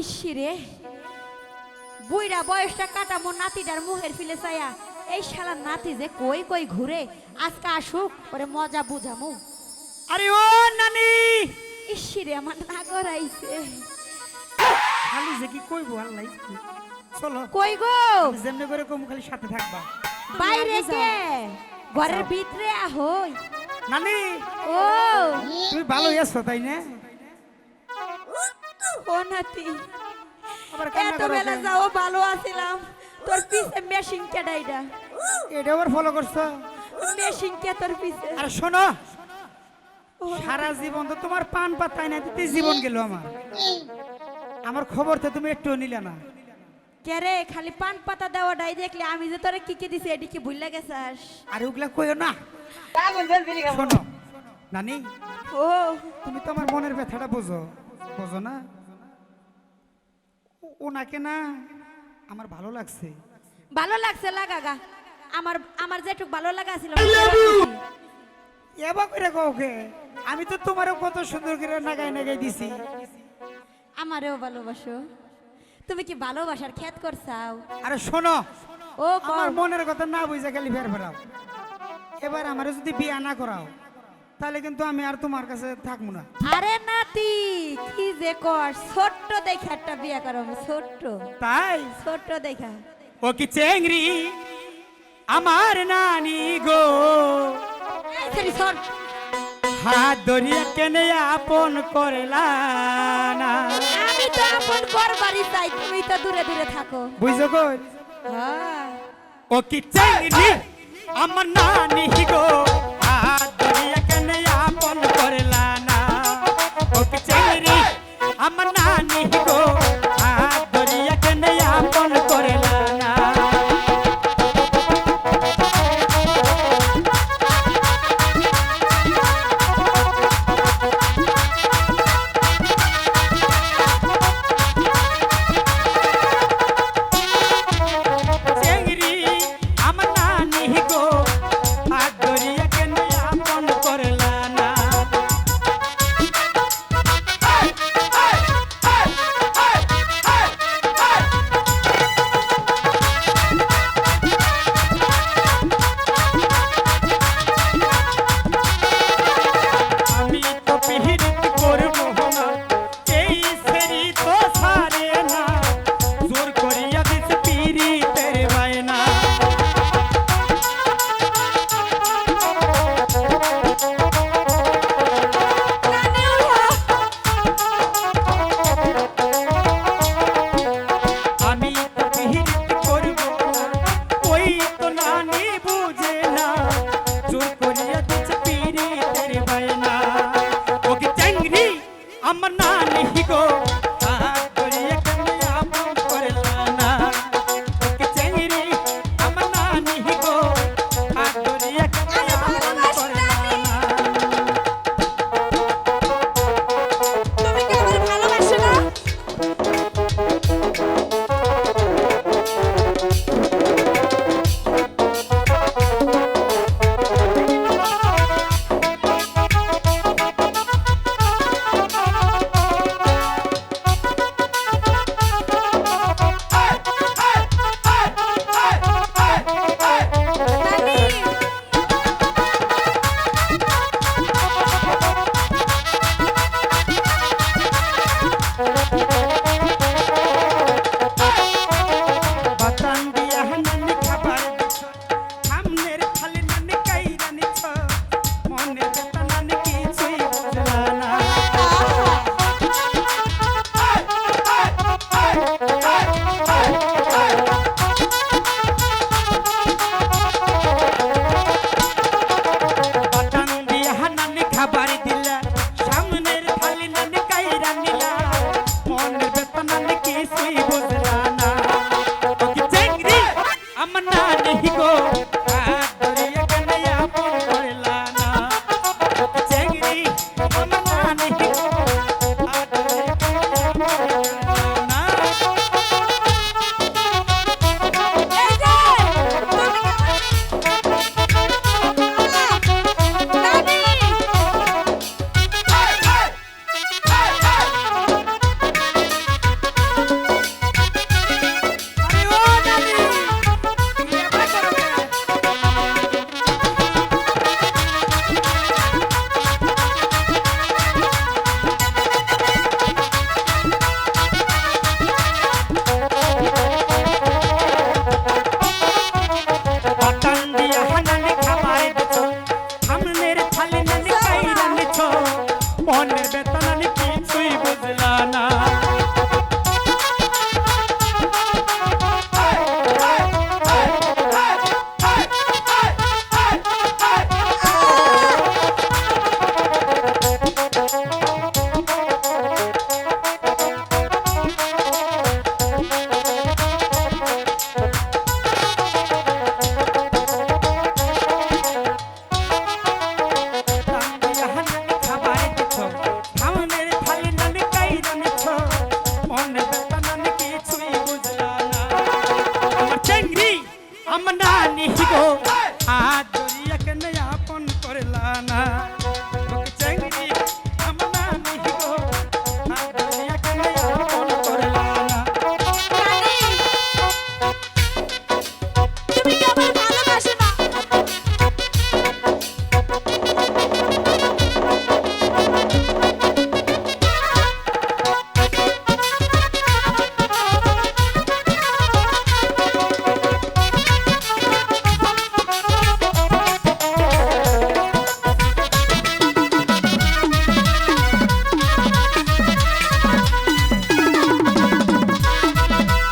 ইসিরে বুইরা বয়সটা কাটা মোর নাতিটার মুখের ফিলে চাইয়া এই শালার নাতি যে কই কই ঘুরে আজকে আসুক পরে মজা বুঝামু। আরে ও নানি! ইসিরে আমার নাগর আইছে। খালি যে কি কইবো আল্লাহ চলো। কই গো? যেমনি করে কম খালি সাথে থাকবা। বাইরে কে? ঘরের ভিতরে আহই নানি! ও। তুমি ভালো আছো তাই না? ও নাতি এত বেলা যাও ভালো আছিলাম। তোর পিছে মেশিন কেডাইডা এটা? আবার ফলো করছ? মেশিন কে তোর পিছে? আরে শোনো। সারা জীবন তো তোমার পান পাতায় না দিতে জীবন গেল আমার। আমার খবর তো তুমি একটু নিলে না। কে রে খালি পান পাতা দেওয়া ডাই দেখলে আমি যে তোরে কি কি দিছি এটি কি ভুললা গেছাস? আর ওগুলা কইও না। শোনো। নানি ও। তুমি তো আমার মনের ব্যথাটা বোঝো। বোঝো না? ওনাকে না আমার ভালো লাগছে। ভালো লাগছে লাগাগা আমার আমার যেটুক ভালো লাগা ছিল এবার করে ওকে আমি তো তোমারও কত সুন্দর করে নাগাই নাগাই দিছি। আমারেও ভালোবাসো। তুমি কি ভালোবাসার খ্যাত করছাও? আরে শোনো ও আমার মনের কথা না বুঝে গেলি ফের ফেরাও এবার আমার যদি বিয়া না করাও তাহলে কিন্তু আমি আর তোমার কাছে থাকব না। আরে নাতি কি যে কর ছোট্ট দেখে একটা বিয়ে করো ছোট্ট। তাই? ছোট্ট দেখা। ও কি চেংড়ি? আমার নানি গো। হাত ধরিয়া কেনে আপন করলা না। আমি তো আপন করবারই চাই তুমি তো দূরে দূরে থাকো। বুঝছ কই হ্যাঁ। ও কি চেংড়ি? আমার নানি গো। আমার নানি গো না